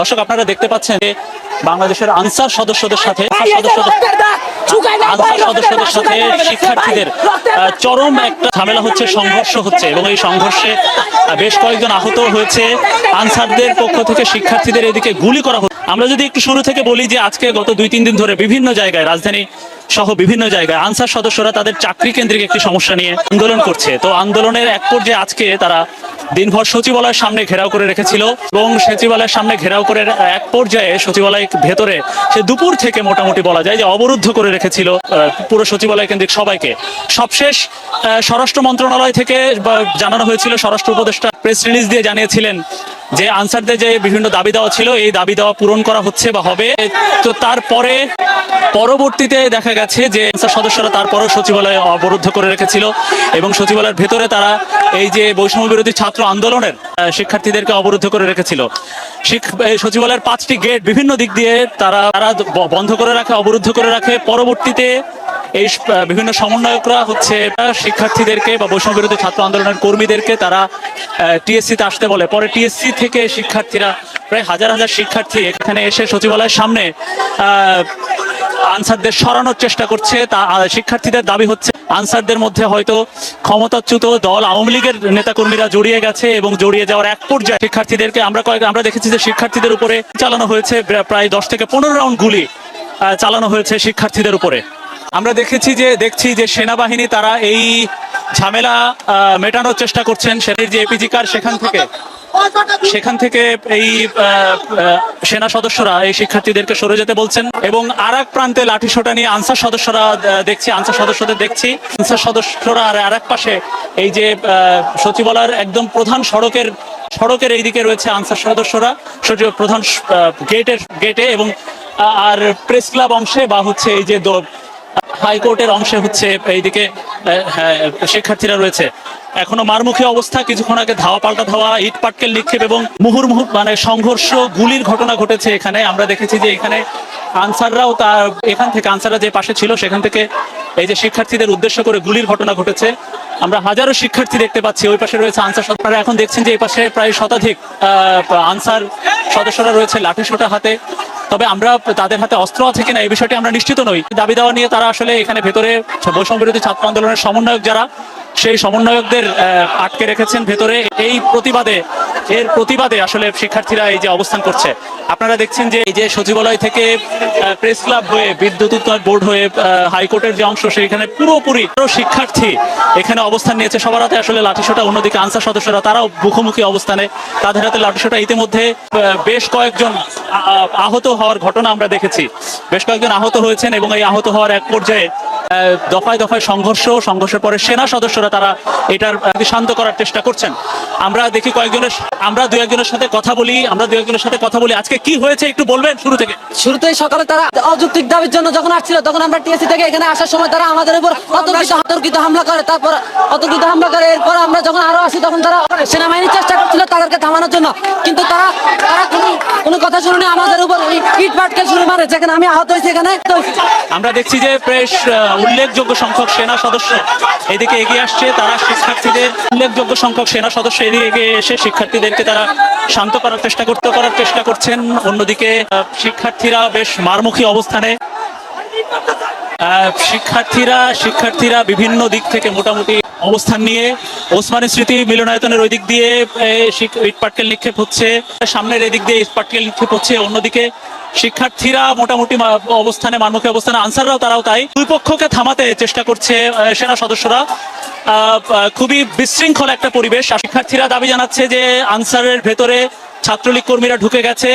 দর্শক আপনারা দেখতে পাচ্ছেন যে বাংলাদেশের আনসার সদস্যদের সাথে আনসার সদস্যদের সাথে শিক্ষার্থীদের চরম একটা ঝামেলা হচ্ছে সংঘর্ষ হচ্ছে এবং এই সংঘর্ষে বেশ কয়েকজন আহত হয়েছে। আনসারদের পক্ষ থেকে শিক্ষার্থীদের এদিকে গুলি করা হচ্ছে। আমরা যদি একটু শুরু থেকে বলি যে আজকে গত দুই তিন দিন ধরে বিভিন্ন জায়গায় রাজধানী সহ বিভিন্ন জায়গায়। আনসার সদস্যরা তাদের চাকরি কেন্দ্রিক একটি সমস্যা নিয়ে আন্দোলন করছে। তো আন্দোলনের এক পর্যায়ে আজকে তারা দিনভর সচিবালয়ের সামনে ঘেরাও করে রেখেছিল এবং সচিবালয়ের সামনে ঘেরাও করে এক পর্যায়ে সচিবালয় ভেতরে সে দুপুর থেকে মোটামুটি বলা যায় যে অবরুদ্ধ করে রেখেছিল পুরো সচিবালয় কেন্দ্রিক সবাইকে। সবশেষ স্বরাষ্ট্র মন্ত্রণালয় থেকে জানানো হয়েছিল, স্বরাষ্ট্র উপদেষ্টা প্রেস রিলিজ দিয়ে জানিয়েছিলেন যে আনসারদের যে বিভিন্ন দাবি দেওয়া ছিল, এই দাবি দেওয়া পূরণ করা হচ্ছে বা হবে। তো তারপরে পরবর্তীতে দেখা গেছে যে আনসার সদস্যরা তারপরও সচিবালয় অবরুদ্ধ করে রেখেছিল এবং সচিবালয়ের ভেতরে তারা এই যে বৈষম্য বিরোধী ছাত্র আন্দোলনের শিক্ষার্থীদেরকে অবরুদ্ধ করে রেখেছিল। সচিবালয়ের পাঁচটি গেট বিভিন্ন দিক দিয়ে তারা তারা বন্ধ করে রাখে, অবরুদ্ধ করে রাখে। পরবর্তীতে এই বিভিন্ন সমন্বয়করা হচ্ছে শিক্ষার্থীদেরকে বা বৈষম্য বিরোধী ছাত্র আন্দোলনের কর্মীদেরকে তারা টিএসসি তে আসতে বলে। পরে টিএসসি থেকে শিক্ষার্থীরা, প্রায় হাজার হাজার শিক্ষার্থী এখানে এসে সচিবালয়ের সামনে আনসারদের সরানোর চেষ্টা করছে। তা শিক্ষার্থীদের দাবি হচ্ছে, আনসারদের মধ্যে হয়তো ক্ষমতাচ্যুত দল, আওয়ামী লীগের নেতাকর্মীরা জড়িয়ে গেছে এবং জড়িয়ে যাওয়ার এক পর্যায়ে শিক্ষার্থীদেরকে আমরা কয়েক, আমরা দেখেছি যে শিক্ষার্থীদের উপরে চালানো হয়েছে, প্রা- প্রায় দশ থেকে পনেরো রাউন্ড গুলি চালানো হয়েছে শিক্ষার্থীদের উপরে। আমরা দেখেছি যে, দেখছি যে সেনাবাহিনী তারা এই ঝামেলা মেটানোর চেষ্টা করছেন সেটির যে এপিজি কার সেখান থেকে। সেখান থেকে এই সেনা সদস্যরা, এই শিক্ষার্থীদেরকে সরে যেতে বলছেন এবং আর এক প্রান্তে লাঠিসোঁটা নিয়ে আনসার সদস্যরা দেখছি, আনসার সদস্যদের দেখছি। আনসার সদস্যরা আর আর এক পাশে এই যে সচিবালয়ের একদম প্রধান সড়কের সড়কের এইদিকে রয়েছে আনসার সদস্যরা প্রধান গেটের, গেটে এবং আর প্রেস ক্লাব অংশে বা হচ্ছে এই যে হাইকোর্টের অংশে হচ্ছে এইদিকে হ্যাঁ, শিক্ষার্থীরা রয়েছে। এখনও মারমুখী অবস্থা কিছুক্ষণ আগে ধাওয়া পাল্টা ধাওয়া ইট পাটকেল নিক্ষেপ এবং মুহুর্মুহু মানে সংঘর্ষ গুলির ঘটনা ঘটেছে এখানে। আমরা দেখেছি যে এখানে আনসাররাও তার এখান থেকে আনসাররা যে পাশে ছিল সেখান থেকে এই যে শিক্ষার্থীদের উদ্দেশ্য করে গুলির ঘটনা ঘটেছে। আমরা হাজারো শিক্ষার্থী দেখতে পাচ্ছি ওই পাশে রয়েছে আনসার আপনারা এখন দেখছেন যে এই পাশে প্রায় শতাধিক আনসার সদস্যরা রয়েছে লাঠিসোঁটা হাতে। তবে আমরা তাদের হাতে অস্ত্র আছে কিনা এই বিষয়টি আমরা নিশ্চিত নই। দাবি দেওয়া নিয়ে তারা আসলে এখানে ভেতরে বৈষম্য বিরোধী ছাত্র আন্দোলনের সমন্বয়ক যারা, সেই সমন্বয়কদের আটকে রেখেছেন ভেতরে। এই প্রতিবাদে এর প্রতিবাদে আসলে শিক্ষার্থীরা এই যে অবস্থান করছে। আপনারা দেখছেন যে এই যে সচিবালয় থেকে প্রেস ক্লাব হয়ে, বিদ্যুৎ উন্নয়ন বোর্ড হয়ে হাইকোর্টের যে অংশ, সেখানে পুরোপুরি পুরো শিক্ষার্থী এখানে অবস্থান নিয়েছে। সবার হাতে আসলে লাঠিসোঁটা, অন্যদিকে আনসার সদস্যরা, তারাও মুখোমুখি অবস্থানে। তাদের হাতে লাঠিসোঁটা। ইতিমধ্যে বেশ কয়েকজন আহত হওয়ার ঘটনা আমরা দেখেছি। বেশ কয়েকজন আহত হয়েছেন এবং এই আহত হওয়ার এক পর্যায়ে দফায় দফায় সংঘর্ষ সংঘর্ষের পরে সেনা সদস্যরা তারা এটার শান্ত করার চেষ্টা করছেন। আমরা দেখি কয়েকজনের আমরা দু একজনের সাথে কথা বলি আমরা দু একজনের সাথে কথা বলি। আজকে কি হয়েছে একটু বলবেন শুরু থেকে? শুরুতেই সকালে তারা অযৌক্তিক দাবির জন্য যখন আসছিল তখন আমরা টিএসসি থেকে এখানে আসার সময় তারা আমাদের উপর অতর্কিত অতর্কিত হামলা করে। তারপর অতর্কিত হামলা করে এরপর আমরা যখন আরও আসি তখন তারা সেনাবাহিনী চেষ্টা করছিল তাদেরকে থামানোর জন্য। কিন্তু তারা তারা কোনো কোনো কথা শুনে আমাদের উপর ইট- পাটকে শুরু মারে যেখানে আমি আহত হয়েছি এখানে আমরা দেখছি যে আহ, উল্লেখযোগ্য সংখ্যক সেনা সদস্য এদিকে এগিয়ে আসছে তারা শিক্ষার্থীদের উল্লেখযোগ্য সংখ্যক সেনা সদস্য এদিকে এগিয়ে এসে শিক্ষার্থীদেরকে তারা শান্ত করার চেষ্টা করতে করার চেষ্টা করছেন। অন্যদিকে শিক্ষার্থীরা বেশ মারমুখী অবস্থানে। শিক্ষার্থীরা শিক্ষার্থীরা বিভিন্ন দিক থেকে মোটামুটি অবস্থান নিয়ে ওসমানী স্মৃতি মিলনায়তনের ওই দিক দিয়ে এ, শিক- ইট পাটকেল নিক্ষেপ হচ্ছে সামনের এদিক দিয়ে ইট পাটকেল নিক্ষেপ হচ্ছে অন্যদিকে শিক্ষার্থীরা মোটামুটি অবস্থানে, মানমুখী অবস্থানে, আনসাররাও তারাও তাই। দুই পক্ষকে থামাতে চেষ্টা করছে সেনা সদস্যরা। খুবই বিশৃঙ্খল একটা পরিবেশ। শিক্ষার্থীরা দাবি জানাচ্ছে যে আনসারের ভেতরে ছাত্রলীগ কর্মীরা ঢুকে গেছে।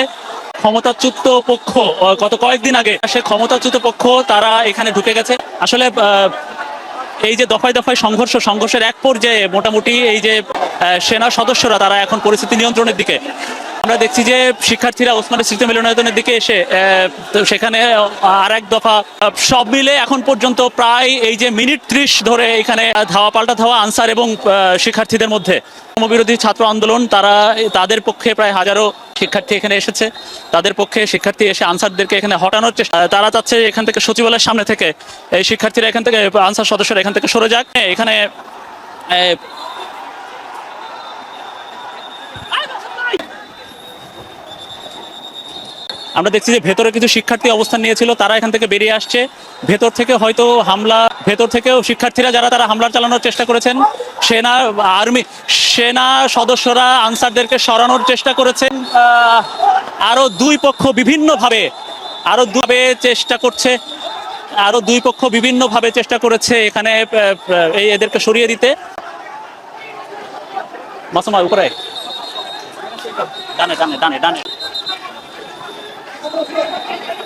ক্ষমতাচ্যুত পক্ষ গত কয়েকদিন আগে সে ক্ষমতাচ্যুত পক্ষ, তারা এখানে ঢুকে গেছে। আসলে এই যে দফায় দফায় সংঘর্ষ, সংঘর্ষের এক পর্যায়ে মোটামুটি এই যে সেনা সদস্যরা, তারা এখন পরিস্থিতি নিয়ন্ত্রণের দিকে। আমরা দেখছি যে শিক্ষার্থীরা ওসমানের স্মৃতি মিলনায়তনের দিকে এসে তো সেখানে আর এক দফা সব মিলে এখন পর্যন্ত প্রায় এই যে মিনিট ত্রিশ ধরে এখানে ধাওয়া পাল্টা ধাওয়া আনসার এবং শিক্ষার্থীদের মধ্যে বিরোধী ছাত্র আন্দোলন, তারা, তাদের পক্ষে প্রায় হাজারো শিক্ষার্থী এখানে এসেছে। তাদের পক্ষে শিক্ষার্থী এসে আনসারদেরকে এখানে হটানোর চেষ্টা তারা চাচ্ছে এখান থেকে সচিবালয়ের সামনে থেকে এই শিক্ষার্থীরা এখান থেকে আনসার সদস্যরা এখান থেকে সরে যাক। এখানে আমরা দেখছি যে ভেতরে কিছু শিক্ষার্থী অবস্থান নিয়েছিল তারা এখান থেকে বেরিয়ে আসছে। ভেতর থেকে হয়তো হামলা ভেতর থেকেও শিক্ষার্থীরা যারা তারা হামলা চালানোর চেষ্টা করেছেন সেনা আর্মি সেনা সদস্যরা আনসারদেরকে সরানোর চেষ্টা করেছেন। আহ, আরও দুই পক্ষ বিভিন্নভাবে আরও দুভাবে চেষ্টা করছে আরও দুই পক্ষ বিভিন্নভাবে চেষ্টা করেছে এখানে এই এদেরকে সরিয়ে দিতে। মাসুমা উপরে ডানে ডানে ডানে ডানে। Thank you.